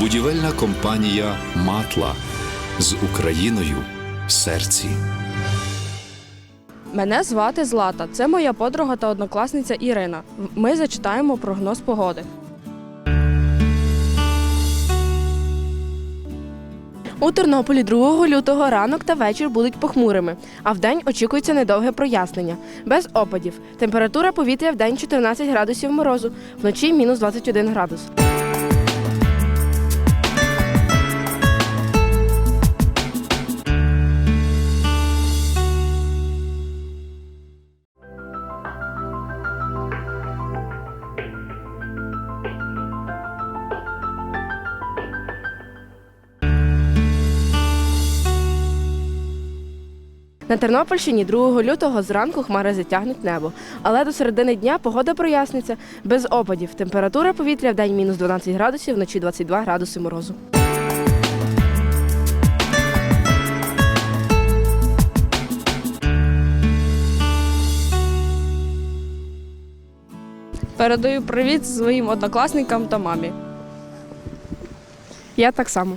Будівельна компанія Матла з Україною в серці. Мене звати Злата. Це моя подруга та однокласниця Ірина. Ми зачитаємо прогноз погоди. У Тернополі 2 лютого ранок та вечір будуть похмурими, а вдень очікується недовге прояснення. Без опадів. Температура повітря вдень 14 градусів морозу, вночі мінус 21 градус. На Тернопільщині 2 лютого зранку хмари затягнуть небо, але до середини дня погода проясниться без опадів. Температура повітря в день мінус 12 градусів, вночі 22 градуси морозу. Передаю привіт своїм однокласникам та мамі. Я так само.